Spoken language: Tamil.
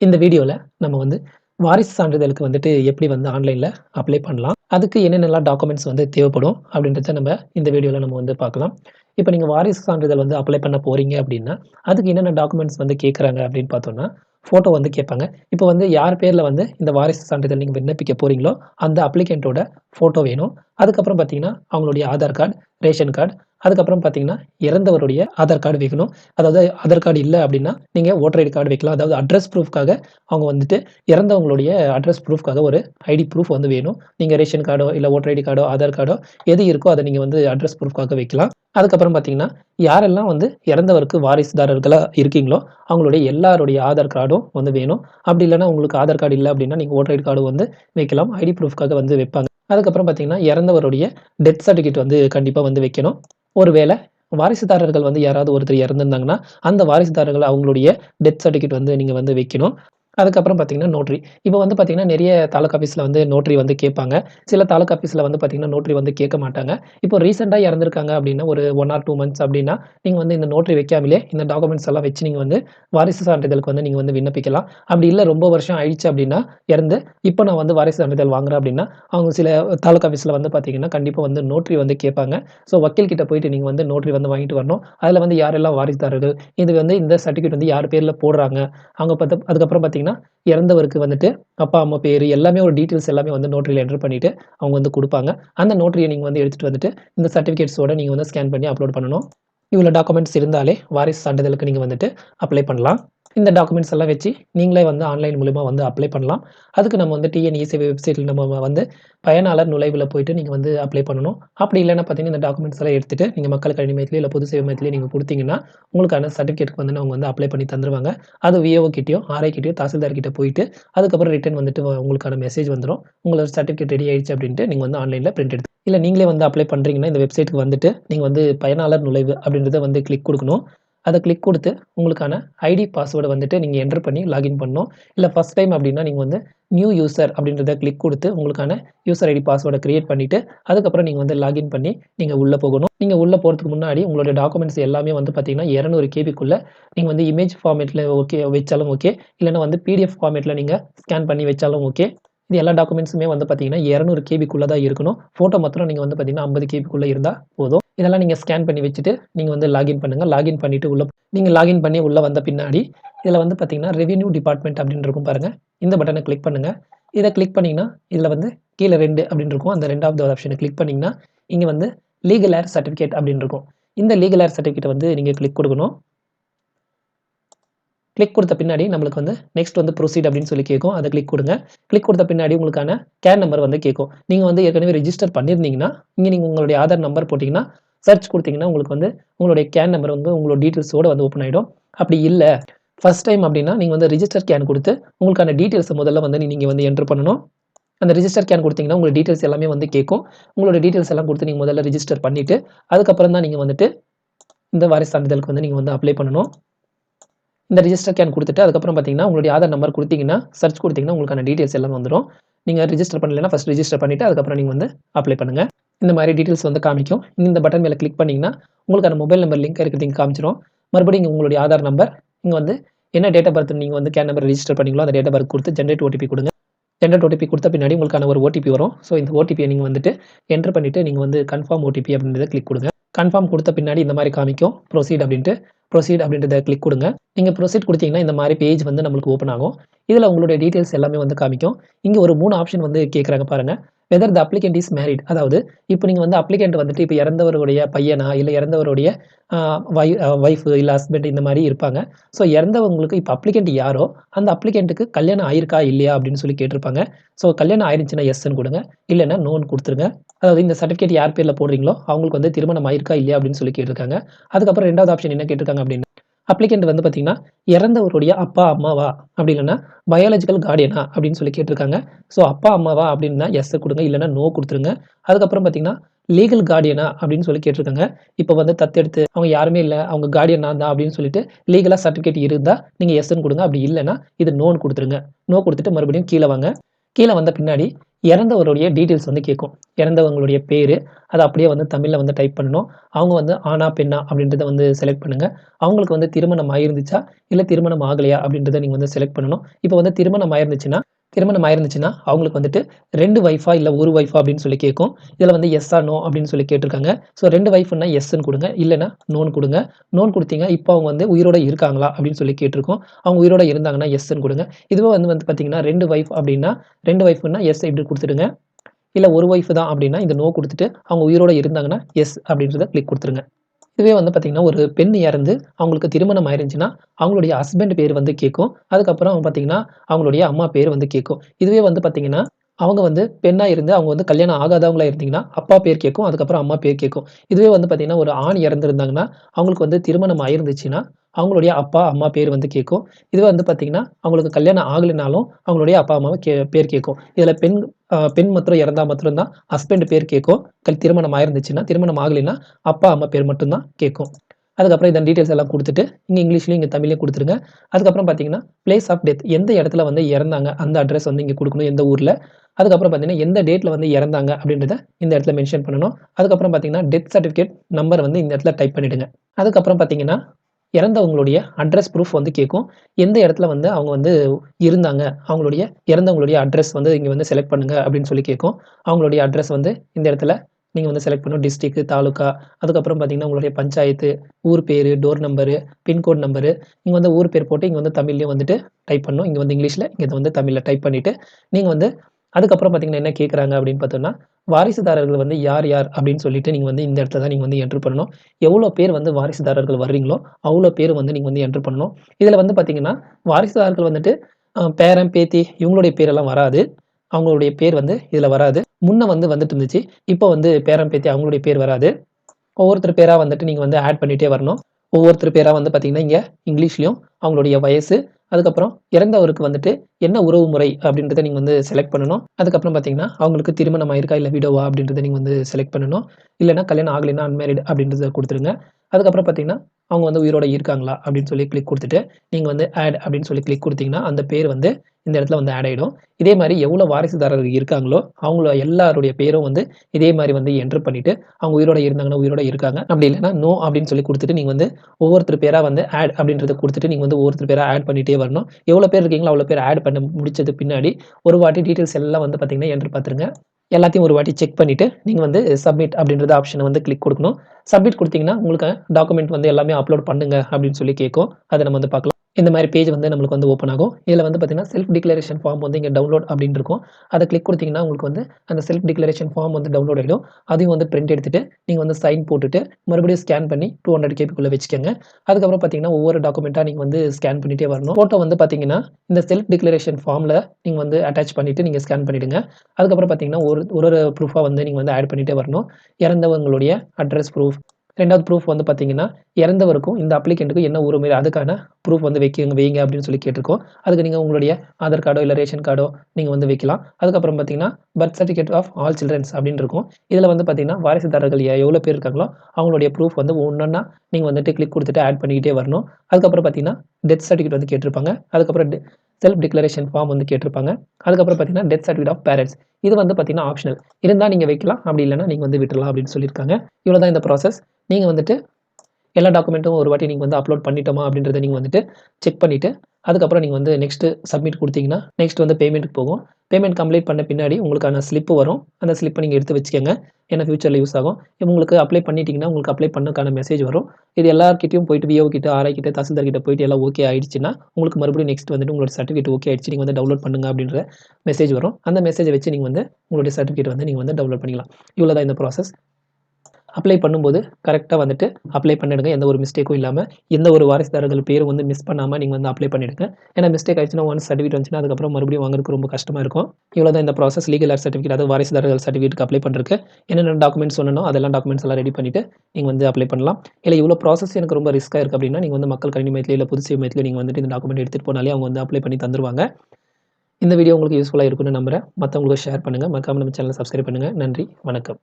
இந்த வீடியோவில் நம்ம வந்து வாரிசு சான்றிதழுக்கு வந்துட்டு எப்படி வந்து ஆன்லைனில் அப்ளை பண்ணலாம் அதுக்கு என்னென்னலாம் டாக்குமெண்ட்ஸ் வந்து தேவைப்படும் அப்படின்றத நம்ம இந்த வீடியோவில் நம்ம வந்து பார்க்கலாம். இப்போ நீங்கள் வாரிசு சான்றிதழ் வந்து அப்ளை பண்ண போகிறீங்க அப்படின்னா அதுக்கு என்னென்ன டாக்குமெண்ட்ஸ் வந்து கேட்குறாங்க அப்படின்னு பார்த்தோம்னா ஃபோட்டோ வந்து கேட்பாங்க. இப்போ வந்து யார் பேரில் வந்து இந்த வாரிசு சான்றிதழ் நீங்கள் விண்ணப்பிக்க போகிறீங்களோ அந்த அப்ளிகேண்ட்டோட ஃபோட்டோ வேணும். அதுக்கப்புறம் பார்த்தீங்கன்னா அவங்களுடைய ஆதார் கார்டு ரேஷன் கார்டு அதுக்கப்புறம் பார்த்தீங்கன்னா இறந்தவருடைய ஆதார் கார்டு வைக்கணும். அதாவது ஆதார் கார்டு இல்லை அப்படின்னா நீங்கள் ஓட்டர் ஐடி கார்டு வைக்கலாம். அதாவது அட்ரஸ் ப்ரூஃப்காக அவங்க வந்துட்டு இறந்தவங்களுடைய அட்ரஸ் ப்ரூஃப்காக ஒரு ஐடி ப்ரூஃப் வந்து வேணும். நீங்கள் ரேஷன் கார்டோ இல்லை ஓட்டர் ஐடி கார்டோ ஆதார் கார்டோ எது இருக்கோ அதை நீங்கள் வந்து அட்ரஸ் ப்ரூஃப்காக வைக்கலாம். அதுக்கப்புறம் பார்த்தீங்கன்னா யாரெல்லாம் வந்து இறந்தவருக்கு வாரிசுதாரர்களாக இருக்கீங்களோ அவங்களுடைய எல்லாருடைய ஆதார் கார்டும் வந்து வேணும். அப்படி இல்லைன்னா உங்களுக்கு ஆதார் கார்டு இல்லை அப்படின்னா நீங்கள் ஓட்டர் ஐடி கார்டு வந்து வைக்கலாம். ஐடி ப்ரூஃப்காக வந்து வைப்பாங்க. அதுக்கப்புறம் பார்த்தீங்கன்னா இறந்தவருடைய டெத் சர்டிஃபிகேட் வந்து கண்டிப்பாக வந்து வைக்கணும். ஒருவேளை வாரிசுதாரர்கள் வந்து யாராவது ஒருத்தர் இறந்துருந்தாங்கன்னா அந்த வாரிசுதாரர்கள் அவங்களுடைய டெத் சர்டிஃபிகேட் வந்து நீங்கள் வந்து வைக்கணும். அதுக்கப்புறம் பார்த்தீங்கன்னா நோட்ரி இப்போ வந்து பார்த்தீங்கன்னா நிறைய தாலுக் ஆஃபீஸில் வந்து நோட்ரி வந்து கேட்பாங்க. சில தாலுக் ஆஃபீஸில் வந்து பார்த்தீங்கன்னா நோட்ரி வந்து கேட்க மாட்டாங்க. இப்போ ரீசெண்டாக இறந்துருக்காங்க அப்படின்னா ஒரு ஒன் ஆர் டூ மந்த்ஸ் அப்படின்னா நீங்கள் வந்து இந்த நோட்ரி வைக்காமலே இந்த டாக்குமெண்ட்ஸ் எல்லாம் வச்சு நீங்கள் வந்து வாரிசு சான்றிதழுக்கு வந்து நீங்கள் வந்து விண்ணப்பிக்கலாம். அப்படி இல்லை ரொம்ப வருஷம் ஆயிடுச்சு அப்படின்னா இறந்து இப்போ நான் வந்து வாரிசு சான்றிதழ் வாங்குறேன் அப்படின்னா அவங்க சில தாலுக் ஆஃபீஸில் வந்து பார்த்தீங்கன்னா கண்டிப்பாக வந்து நோட்ரி வந்து கேட்பாங்க. ஸோ வக்கீல் கிட்ட போயிட்டு நீங்கள் வந்து நோட்ரி வந்து வாங்கிட்டு வரணும். அதில் வந்து யாரெல்லாம் வாரிசுதாரர்கள்? இது வந்து இந்த சர்டிஃபிகேட் வந்து யார் பேரில் போடுறாங்க? அவங்க பார்த்து அதுக்கப்புறம் பார்த்தீங்கன்னா இறந்தவருக்கு வந்துட்டு அப்பா அம்மா பேர் எல்லாமே ஒரு டீட்டெயில்ஸ் எல்லாமே வந்து நோட்டரியில் என்டர் பண்ணிவிட்டு அவங்க வந்து கொடுப்பாங்க. அந்த நோட்டரியை நீங்கள் வந்து எடுத்துகிட்டு வந்துட்டு இந்த சர்டிஃபிகேட்ஸோட நீங்கள் வந்து ஸ்கேன் பண்ணி அப்லோட் பண்ணணும். இவ்வளோ டாக்குமெண்ட்ஸ் இருந்தாலே வாரிசு சான்றிதழுக்கு நீங்கள் வந்துட்டு அப்ளை பண்ணலாம். இந்த டாக்குமெண்ட்ஸ் எல்லாம் வச்சு நீங்களே வந்து ஆன்லைன் மூலிமா வந்து அப்ளை பண்ணலாம். அதுக்கு நம்ம வந்து டிஎன்இசி வெப்சைட்டில் நம்ம வந்து பயனாளர் நுழைவில் போயிட்டு நீங்கள் வந்து அப்ளை பண்ணணும். அப்படி இல்லைன்னா பார்த்தீங்கன்னா இந்த டாக்குமெண்ட்ஸ் எல்லாம் எடுத்துகிட்டு நீங்கள் மக்கள் கல்வி மையத்திலே இல்லை பொது சேவை மையத்திலே நீங்கள் கொடுத்தீங்கன்னா உங்களுக்கான சர்டிஃபிகேட்டுக்கு வந்து அவங்க வந்து அப்ளை பண்ணி தந்துருவாங்க. அது விஓ கிட்டேயோ ஆர்ஐ கிட்டேயோ தாசில்தார் கிட்டே போயிட்டு அதுக்கப்புறம் ரிட்டன் வந்துட்டு உங்களுக்கான மெசேஜ் வந்துடும் உங்களோட சர்டிஃபிகேட் ரெடி ஆயிடுச்சு அப்படின்ட்டு நீங்கள் வந்து ஆன்லைனில் பிரிண்ட் எடுத்து இல்லை நீங்களே வந்து அப்ளை பண்ணுறீங்கன்னா இந்த வெப்சைட்டுக்கு வந்துட்டு நீங்கள் வந்து பயனாளர் நுழைவு அப்படின்றத வந்து கிளிக் கொடுக்கணும். அதை கிளிக் கொடுத்து உங்களுக்கான ஐடி பாஸ்வேர்டை வந்துட்டு நீங்கள் என்டர் பண்ணி லாகின் பண்ணணும். இல்லை ஃபஸ்ட் டைம் அப்படின்னா நீங்கள் வந்து நியூ யூசர் அப்படின்றத கிளிக் கொடுத்து உங்களுக்கான யூசர் ஐடி பாஸ்வேர்டை க்ரியேட் பண்ணிவிட்டு அதுக்கப்புறம் நீங்கள் வந்து லாகின் பண்ணி நீங்கள் உள்ளே போகணும். நீங்கள் உள்ளே போகிறதுக்கு முன்னாடி உங்களோட டாக்குமெண்ட்ஸ் எல்லாமே வந்து பார்த்தீங்கன்னா இரநூறு கேபிக்குள்ளே நீங்கள் வந்து இமேஜ் ஃபார்மேட்டில் ஓகே வச்சாலும் ஓகே இல்லைன்னா வந்து பிடிஎஃப் ஃபார்மேட்டில் நீங்கள் ஸ்கேன் பண்ணி வச்சாலும் ஓகே இது எல்லா டாக்குமெண்ட்ஸுமே வந்து பார்த்தீங்கன்னா இரநூறு கேபிக்குள்ளே தான் இருக்கணும். ஃபோட்டோ மாத்திரம் நீங்கள் வந்து பார்த்தீங்கன்னா ஐம்பது கேபிக்குள்ளே இருந்தால் போதும். இதெல்லாம் நீங்கள் ஸ்கேன் பண்ணி வச்சுட்டு நீங்கள் வந்து லாகின் பண்ணுங்கள் லாகின் பண்ணிவிட்டு உள்ளே நீங்கள் லாகின் பண்ணி உள்ளே வந்த பின்னாடி இதில் வந்து பார்த்தீங்கன்னா ரெவென்யூ டிபார்ட்மெண்ட் அப்படின்னு இருக்கும் பாருங்கள் இந்த பட்டனை கிளிக் பண்ணுங்கள் இதை கிளிக் பண்ணிங்கன்னா இதில் வந்து கீழே ரெண்டு அப்படின்னு இருக்கும். அந்த ரெண்டாவது ஆப்ஷனை கிளிக் பண்ணிங்கன்னா இங்கே வந்து லீகல் ஏர் சர்டிஃபிகேட் அப்படின்னு இருக்கும். இந்த லீகல் ஏர் சர்டிஃபிகேட் வந்து நீங்கள் கிளிக் கொடுக்கணும். கிளிக் கொடுத்த பின்னாடி நம்மளுக்கு வந்து நெக்ஸ்ட் வந்து ப்ரொசீட் அப்படின்னு சொல்லி கேட்கும். அதை கிளிக் கொடுங்க. கிளிக் கொடுத்த பின்னாடி உங்களுக்கான கேர் நம்பர் வந்து கேட்கும். நீங்கள் வந்து ஏற்கனவே ரிஜிஸ்டர் பண்ணியிருந்தீங்கன்னா இங்கே நீங்கள் உங்களுடைய ஆதார் நம்பர் போட்டிங்கன்னா சர்ச் கொடுத்தீங்கன்னா உங்களுக்கு வந்து உங்களுடைய கேன் நம்பர் வந்து உங்களோட டீட்டெயில்ஸோடு வந்து ஓப்பன் ஆகிடும் அப்படி இல்லை ஃபஸ்ட் டைம் அப்படின்னா நீங்கள் வந்து ரிஜிஸ்டர் கேன் கொடுத்து உங்களுக்கான டீட்டெயில்ஸை முதல்ல வந்து நீங்கள் வந்து என்ட்ரு பண்ணணும். அந்த ரிஜிஸ்டர் கேன் கொடுத்தீங்கன்னா உங்களோட டீட்டெயில்ஸ் எல்லாமே வந்து கேட்கும். உங்களோட டீட்டெயில்ஸ் எல்லாம் கொடுத்து நீங்கள் முதல்ல ரிஜிஸ்டர் பண்ணிவிட்டு அதுக்கப்புறம் தான் நீங்கள் வந்துட்டு இந்த வாரிசு சான்றிதழுக்கு வந்து நீங்கள் வந்து அப்ளை பண்ணணும். இந்த ரிஜிஸ்டர் கேன் கொடுத்துட்டு அதுக்கப்புறம் பார்த்தீங்கன்னா உங்களுடைய ஆதார் நம்பர் கொடுத்தீங்கன்னா சர்ச் கொடுத்தீங்கன்னா உங்களுக்கான டீட்டெயில்ஸ் எல்லாம் வந்துடும் நீங்கள் ரிஜிஸ்டர் பண்ணலைன்னா ஃபஸ்ட் ரிஜிஸ்டர் பண்ணிவிட்டு அதுக்கப்புறம் நீங்கள் வந்து அப்ளை பண்ணுங்கள் இந்த மாதிரி டீட்டெயில்ஸ் வந்து காமிக்கும். இந்த பட்டன் மேலே கிளிக் பண்ணிங்கன்னா உங்களுக்கான மொபைல் நம்பர் லிங்க் இருக்கிறது இங்கே காமிச்சிரும். மறுபடியும் இங்கே உங்களுடைய ஆதார் நம்பர் இங்கே வந்து என்ன டேட் ஆஃப் பர்த் நீங்கள் வந்து கேன் நம்பர் ரிஜிஸ்டர் பண்ணிங்களோ அந்த டேட் ஆஃப் பர்த் கொடுத்து ஜென்ரேட் ஓடிபி கொடுங்க. ஜென்ரேட் ஓடிபி கொடுத்த பின்னாடி உங்களுக்கான ஒரு ஓடிபி வரும். ஸோ இந்த ஓடிபியை நீங்கள் வந்துட்டு என்டர் பண்ணிவிட்டு நீங்கள் வந்து கன்ஃபார்ம் ஓடிபி அப்படின்றத கிளிக் கொடுங்க. கன்ஃபார்ம் கொடுத்த பின்னாடி இந்த மாதிரி காமிக்கும். ப்ரொசீட் அப்படின்ட்டு ப்ரொசீட் அப்படின்றத கிளிக் கொடுங்க. நீங்கள் ப்ரொசீட் கொடுத்தீங்கன்னா இந்த மாதிரி பேஜ் வந்து நம்மளுக்கு ஓப்பன் ஆகும். இதில் உங்களுடைய டீட்டெயில்ஸ் எல்லாமே வந்து காமிக்கும். இங்கே ஒரு மூணு ஆப்ஷன் வந்து கேட்குறாங்க பாருங்கள் whether the applicant is married அதாவது இப்போ நீங்கள் வந்து அப்ளிகண்ட் வந்துட்டு இப்போ இறந்தவருடைய பையனா இல்லை இறந்தவருடைய வை ஒய்ஃபு இல்லை ஹஸ்பண்ட் இந்த மாதிரி இருப்பாங்க. ஸோ இறந்தவங்களுக்கு இப்போ அப்ளிகண்ட் யாரோ அந்த அப்ளிகண்ட்டுக்கு கல்யாணம் ஆயிருக்கா இல்லையா அப்படின்னு சொல்லி கேட்டிருப்பாங்க. ஸோ கல்யாணம் ஆயிருச்சுன்னா எஸ்ன்னு கொடுங்க. இல்லைன்னா நோன் கொடுத்துருங்க. அதாவது இந்த சர்டிஃபிகேட் யார் பேரில் போடுறீங்களோ அவங்களுக்கு வந்து திருமணம் ஆயிருக்கா இல்லையா அப்படின்னு சொல்லி கேட்டிருக்காங்க. அதுக்கப்புறம் ரெண்டாவது ஆப்ஷன் என்ன கேட்டிருக்காங்க அப்படின்னு அப்ளிகண்ட் வந்து பார்த்தீங்கன்னா இறந்தவருடைய அப்பா அம்மாவா அப்படி இல்லைன்னா பயாலஜிக்கல் கார்டியனா அப்படின்னு சொல்லி கேட்டிருக்காங்க. ஸோ அப்பா அம்மாவா அப்படின்னா எஸ் கொடுங்க இல்லைன்னா நோ கொடுத்துருங்க. அதுக்கப்புறம் பார்த்தீங்கன்னா லீகல் கார்டியனா அப்படின்னு சொல்லி கேட்டிருக்காங்க. இப்போ வந்து தத்தெடுத்து அவங்க யாருமே இல்லை அவங்க கார்டியன் நான் தான் அப்படின்னு சொல்லிட்டு லீகலாக சர்டிஃபிகேட் இருந்தால் நீங்கள் எஸ்ன்னு கொடுங்க. அப்படி இல்லைன்னா இது நோன் கொடுத்துருங்க. நோ கொடுத்துட்டு மறுபடியும் கீழே வாங்க. கீழே வந்த பின்னாடி இறந்தவருடைய டீட்டெயில்ஸ் வந்து கேட்கும். இறந்தவங்களுடைய பேர் அதை அப்படியே வந்து தமிழில் வந்து டைப் பண்ணணும். அவங்க வந்து ஆனா பெண்ணா அப்படின்றத வந்து செலக்ட் பண்ணுங்கள் அவங்களுக்கு வந்து திருமணம் ஆயிருந்துச்சா? இல்லை திருமணம் ஆகலையா அப்படின்றத நீங்கள் வந்து செலக்ட் பண்ணணும். இப்போ வந்து திருமணம் ஆயிருந்துச்சுன்னா திருமணம் ஆயிருந்துச்சுன்னா அவங்களுக்கு வந்துட்டு ரெண்டு ஒய்ஃபா இல்லை ஒரு ஒய்ஃபா அப்படின்னு சொல்லி கேட்கும். இதில் வந்து எஸ்ஸா நோ அப்படின்னு சொல்லி கேட்டிருக்காங்க. ஸோ ரெண்டு ஒய்ஃப்னா எஸ்ன்னு கொடுங்க. இல்லைன்னா நோன் கொடுங்க. நோன் கொடுத்தீங்க இப்போ அவங்க வந்து உயிரோட இருக்காங்களா அப்படின்னு சொல்லி கேட்டிருக்கோம். அவங்க உயிரோட இருந்தாங்கன்னா எஸ்ன்னு கொடுங்க. இதுவே வந்து வந்து பார்த்தீங்கன்னா ரெண்டு ஒய்ஃப் அப்படின்னா ரெண்டு ஒய்ஃப்னா எஸ் இப்படி கொடுத்துடுங்க. இல்லை ஒரு ஒய்ஃப் தான் அப்படின்னா இந்த நோ கொடுத்துட்டு அவங்க உயிரோட இருந்தாங்கன்னா எஸ் அப்படின்றத கிளிக் கொடுத்துருங்க இதுவே வந்து பார்த்திங்கன்னா ஒரு பெண் இறந்து அவங்களுக்கு திருமணம் ஆயிருந்துச்சுன்னா அவங்களுடைய ஹஸ்பண்ட் பேர் வந்து கேட்கும் அதுக்கப்புறம் அவங்க பார்த்திங்கன்னா அவங்களுடைய அம்மா பேர் வந்து கேட்கும் இதுவே வந்து பார்த்திங்கன்னா அவங்க வந்து பெண்ணாக இருந்து அவங்க வந்து கல்யாணம் ஆகாதவங்களா இருந்தீங்கன்னா அப்பா பேர் கேட்கும் அதுக்கப்புறம் அம்மா பேர் கேட்கும். இதுவே வந்து பார்த்திங்கன்னா ஒரு ஆண் இறந்துருந்தாங்கன்னா அவங்களுக்கு வந்து திருமணம் ஆயிருந்துச்சுன்னா அவங்களுடைய அப்பா அம்மா பேர் வந்து கேட்கும். இதுவே வந்து பார்த்திங்கன்னா அவங்களுக்கு கல்யாணம் ஆகலைனாலும் அவங்களுடைய அப்பா அம்மாவை கே பேர் கேட்கும். இதில் பெண் பெண் மாத்திரம் இறந்தா மாத்திரம்தான் ஹஸ்பண்ட் பேர் கேட்கும். கல் திருமணம் ஆயிருந்துச்சுன்னா திருமணம் ஆகலைன்னா அப்பா அம்மா பேர் மட்டும்தான் கேட்கும். அதுக்கப்புறம் இதன் டீட்டெயில்ஸ் எல்லாம் கொடுத்துட்டு இங்கே இங்கிலீஷ்லையும் இங்கே தமிழ்லையும் கொடுத்துருங்க. அதுக்கப்புறம் பார்த்தீங்கன்னா பிளேஸ் ஆஃப் டெத் எந்த இடத்துல வந்து இறந்தாங்க அந்த அட்ரஸ் வந்து இங்கே கொடுக்கணும் எந்த ஊரில். அதுக்கப்புறம் பார்த்தீங்கன்னா எந்த டேட்டில் வந்து இறந்தாங்க அப்படின்றத இந்த இடத்துல மென்ஷன் பண்ணணும். அதுக்கப்புறம் பார்த்தீங்கன்னா டெத் சர்டிஃபிகேட் நம்பர் வந்து இந்த இடத்துல டைப் பண்ணிவிடுங்க அதுக்கப்புறம் பார்த்தீங்கன்னா இறந்தவங்களுடைய அட்ரஸ் ப்ரூஃப் வந்து கேட்கும் எந்த இடத்துல வந்து அவங்க வந்து இருந்தாங்க அவங்களுடைய இறந்தவங்களுடைய அட்ரஸ் வந்து இங்கே வந்து செலக்ட் பண்ணுங்கள் அப்படின்னு சொல்லி கேட்கும் அவங்களுடைய அட்ரஸ் வந்து இந்த இடத்துல நீங்கள் வந்து செலக்ட் பண்ணணும். டிஸ்ட்ரிக்கு தாலுக்கா அதுக்கப்புறம் பார்த்தீங்கன்னா உங்களுடைய பஞ்சாயத்து ஊர் பேர் டோர் நம்பரு பின்கோட் நம்பரு இங்கே வந்து ஊர் பேர் போட்டு இங்கே வந்து தமிழ்லேயும் வந்துட்டு டைப் பண்ணணும். இங்கே வந்து இங்கிலீஷில் இங்கே வந்து தமிழில் டைப் பண்ணிவிட்டு நீங்கள் வந்து அதுக்கப்புறம் பார்த்தீங்கன்னா என்ன கேட்குறாங்க அப்படின்னு பார்த்தோம்னா வாரிசுதாரர்கள் வந்து யார் யார் அப்படின்னு சொல்லிட்டு நீங்கள் வந்து இந்த இடத்துல தான் நீங்கள் வந்து என்ட்ரு பண்ணணும். எவ்வளோ பேர் வந்து வாரிசுதாரர்கள் வர்றீங்களோ அவ்வளோ பேர் வந்து நீங்கள் வந்து என்ட்ரு பண்ணணும். இதில் வந்து பார்த்தீங்கன்னா வாரிசுதாரர்கள் வந்துட்டு பேரன் பேத்தி இவங்களுடைய பேரெல்லாம் வராது. அவங்களுடைய பேர் வந்து இதில் வராது. முன்ன வந்து வந்துட்டு இருந்துச்சு. இப்போ வந்து பேரன் பேத்தி அவங்களுடைய பேர் வராது. ஒவ்வொருத்தர் பேராக வந்துட்டு நீங்கள் வந்து ஆட் பண்ணிகிட்டே வரணும். ஒவ்வொருத்தர் பேராக வந்து பார்த்தீங்கன்னா இங்கே இங்கிலீஷ்லையும் அவங்களுடைய வயசு அதுக்கப்புறம் இறந்தவருக்கு வந்துட்டு என்ன உறவு முறை அப்படின்றத நீங்கள் வந்து செலக்ட் பண்ணணும். அதுக்கப்புறம் பார்த்தீங்கன்னா அவங்களுக்கு திருமணம் ஆயிருக்கா இல்லை விடோவா அப்படின்றத நீங்கள் வந்து செலக்ட் பண்ணணும். இல்லைனா கல்யாணம் ஆகலைன்னா அன்மேரிட் அப்படின்றத கொடுத்துருங்க. அதுக்கப்புறம் பார்த்தீங்கன்னா அவங்க வந்து உயிரோட இருக்காங்களா அப்படின்னு சொல்லி கிளிக் கொடுத்துட்டு நீங்கள் வந்து ஆட் அப்படின்னு சொல்லி கிளிக் கொடுத்தீங்கன்னா அந்த பேர் வந்து இந்த இடத்துல வந்து ஆட் ஆகிடும் இதே மாதிரி எவ்வளோ வாரிசுதாரர்கள் இருக்காங்களோ அவங்கள எல்லாருடைய பேரும் வந்து இதே மாதிரி வந்து என்ட்ரு பண்ணிவிட்டு அவங்க உயிரோட இருந்தாங்கன்னா உயிரோட இருக்காங்க. அப்படி இல்லைன்னா நோ அப்படின்னு சொல்லி கொடுத்துட்டு நீங்கள் வந்து ஒவ்வொருத்தர் பேராக வந்து ஆட் அப்படின்றத கொடுத்துட்டு நீங்கள் வந்து ஒவ்வொருத்தர் பேராக ஆட் பண்ணிகிட்டே வரணும். எவ்வளோ பேர் இருக்கீங்களோ அவ்வளோ பேர் ஆட் பண்ண முடிச்சது பின்னாடி ஒரு வாட்டி டீட்டெயில்ஸ் எல்லாம் வந்து பார்த்தீங்கன்னா என்ட்ரு பார்த்துருங்க எல்லாத்தையும் ஒரு வாட்டி செக் பண்ணிவிட்டு நீங்கள் வந்து சப்மிட் அப்படின்றத ஆப்ஷனை வந்து கிளிக் கொடுக்கணும். சப்மிட் கொடுத்தீங்கன்னா உங்களுக்கு டாக்குமெண்ட் வந்து எல்லாமே அப்லோட் பண்ணுங்க அப்படின்னு சொல்லி கேட்கும். அதை நம்ம வந்து பார்க்கலாம். இந்த மாதிரி பேஜ் வந்து நம்மளுக்கு வந்து ஓப்பன் ஆகும். இதில் வந்து பார்த்தீங்கன்னா செல்ஃப் டிக்ளரேஷன் ஃபார்ம் வந்து இங்கே டவுன்லோட் அப்படின்னு இருக்கும். அதை கிளிக் கொடுத்தீங்கன்னா உங்களுக்கு வந்து அந்த செல்ஃப் டிக்ளரேஷன் ஃபார்ம் வந்து டவுன்லோட் ஆகிடும் அதையும் வந்து பிரிண்ட் எடுத்துகிட்டு நீங்கள் வந்து சைன் போட்டுட்டு மறுபடியும் ஸ்கேன் பண்ணி டூ ஹண்ட்ரட் கேபிக்குள்ளே வச்சுக்கோங்க. அதுக்கப்புறம் பார்த்தீங்கன்னா ஒவ்வொரு டாக்குமெண்ட்டாக நீங்கள் வந்து ஸ்கேன் பண்ணிகிட்டே வரணும். ஃபோட்டோ வந்து பார்த்தீங்கன்னா இந்த செல்ஃப் டிக்ளரேஷன் ஃபார்மில் நீங்கள் வந்து அட்டாச் பண்ணிவிட்டு நீங்கள் ஸ்கேன் பண்ணிவிடுங்க அதுக்கப்புறம் பார்த்தீங்கன்னா ஒரு ஒரு ப்ரூஃபாக வந்து நீங்கள் வந்து ஆட் பண்ணிகிட்டே வரணும். இறந்தவங்களுடைய அட்ரஸ் ப்ரூஃப் ரெண்டாவது ப்ரூஃப் வந்து பார்த்தீங்கன்னா இறந்தவருக்கும் இந்த அப்ளிகண்ட்டுக்கும் என்ன உரிமை அதுக்கான ப்ரூஃப் வந்து வைக்க வைங்க அப்படின்னு சொல்லி கேட்டிருக்கோம். அதுக்கு நீங்கள் உங்களுடைய ஆதார் கார்டோ இல்லை ரேஷன் கார்டோ நீங்கள் வந்து வைக்கலாம். அதுக்கப்புறம் பார்த்தீங்கன்னா birth certificate of all childrens அப்படின்னு இருக்கும். இதில் வந்து பார்த்தீங்கன்னா வாரிசுதாரர்கள் எவ்வளோ பேர் இருக்காங்களோ அவங்களுடைய ப்ரூஃப் வந்து ஒன்றா நீங்கள் வந்துட்டு கிளிக் கொடுத்துட்டு ஆட் பண்ணிக்கிட்டே வரணும். அதுக்கப்புறம் பார்த்தீங்கன்னா டெத் சர்டிஃபிகேட் வந்து கேட்டிருப்பாங்க. அதுக்கப்புறம் செல்ஃப் டிக்ளரேஷன் ஃபார்ம் வந்து கேட்டிருப்பாங்க. அதுக்கப்புறம் பார்த்தீங்கன்னா டெத் சர்டிஃபிகேட் ஆஃப் பேரண்ட்ஸ் இது வந்து பார்த்தீங்கன்னா ஆப்ஷனல் இருந்தால் நீங்கள் வைக்கலாம். அப்படி இல்லைன்னா நீங்கள் வந்து விட்டுலாம் அப்படின்னு சொல்லியிருக்காங்க. இவ்வளோ தான் இந்த ப்ராசஸ் நீங்கள் வந்துட்டு எல்லா டாக்குமெண்ட்டும் ஒரு வாட்டி நீங்கள் வந்து அப்லோட் பண்ணிட்டோமா அப்படின்றத நீங்கள் வந்துட்டு செக் பண்ணிவிட்டு அதுக்கப்புறம் நீங்கள் வந்து நெக்ஸ்ட்டு சப்மிட் கொடுத்தீங்கன்னா நெக்ஸ்ட் வந்து பேமெண்ட்டுக்கு போகும். பேமெண்ட் கம்ப்ளீட் பண்ண பின்னாடி உங்களுக்கான ஸ்லிப்பு வரும். அந்த ஸ்லிப்பை நீங்கள் எடுத்து வச்சுக்கோங்க. ஏன்னா ஃபியூச்சரில் யூஸ் ஆகும். உங்களுக்கு அப்ளை பண்ணிட்டீங்கன்னா உங்களுக்கு அப்ளை பண்ணக்கான மெசேஜ் வரும். இது எல்லாருக்கிட்டையும் போயிட்டு விஓ கிட்ட ஆர்ஐ கிட்ட தஹசில்தார் கிட்ட போயிட்டு எல்லாம் ஓகே ஆயிடுச்சுன்னா உங்களுக்கு மறுபடியும் நெக்ஸ்ட் வந்துட்டு உங்களோட சர்டிஃபிகேட் ஓகே ஆயிடுச்சு. நீங்கள் வந்து டவுன்லோட் பண்ணுங்க அப்படின்ற மெசேஜ் வரும். அந்த மெசேஜை வச்சு நீங்கள் வந்து உங்களுடைய சர்டிஃபிகேட் வந்து நீங்கள் வந்து டவுன்லோட் பண்ணிக்கலாம். இவ்வளோ தான் இந்த ப்ராசஸ் அப்ளை பண்ணும்போது கரெக்டாக வந்துட்டு அப்ளை பண்ணிடுங்க. எந்த ஒரு மிஸ்டேக்கும் இல்லாமல் எந்த ஒரு வாரிசுதாரர்கள் பேரும் வந்து மிஸ் பண்ணாமல் நீங்கள் வந்து அப்ளை பண்ணிடுங்க. ஏன்னா மிஸ்டேக் ஆயிடுச்சுன்னா ஒன் சர்டிஃபிகேட் வந்துச்சுன்னா அதுக்கப்புறம் மறுபடியும் வாங்குறதுக்கு ரொம்ப கஷ்டமாக இருக்கும். இவ்வளோ தான் இந்த ப்ராசஸ் லீகல் ஏர் சர்டிஃபிகேட் அதாவது வாரிசுதாரர்கள் சர்டிஃபிகேட் அப்ளை பண்ணுறதுக்கு என்னென்ன டாக்குமெண்ட்ஸ் சொன்னோ அதெல்லாம் டாக்குமெண்ட்ஸ் எல்லாம் ரெடி பண்ணிவிட்டு நீங்கள் வந்து அப்ளை பண்ணலாம். இல்லை இவ்வளோ ப்ராசஸ் எனக்கு ரொம்ப ரிஸ்க்காக இருக்குது அப்படின்னா நீங்கள் வந்து மக்கள் கணினி மையத்தில் இல்லை புதுசு மையத்தில் நீங்கள் வந்துட்டு இந்த டாக்குமெண்ட் எடுத்துகிட்டு போனாலே அவங்க வந்து அப்ளை பண்ணி தந்துருவாங்க. இந்த வீடியோ உங்களுக்கு யூஸ்ஃபுல்லாக இருக்குன்னு நம்புறேன். மற்றவங்களுக்கு ஷேர் பண்ணுங்கள் மறக்காமல் நம்ம சேனலை சப்ஸ்கிரைப் பண்ணுங்கள் நன்றி. வணக்கம்.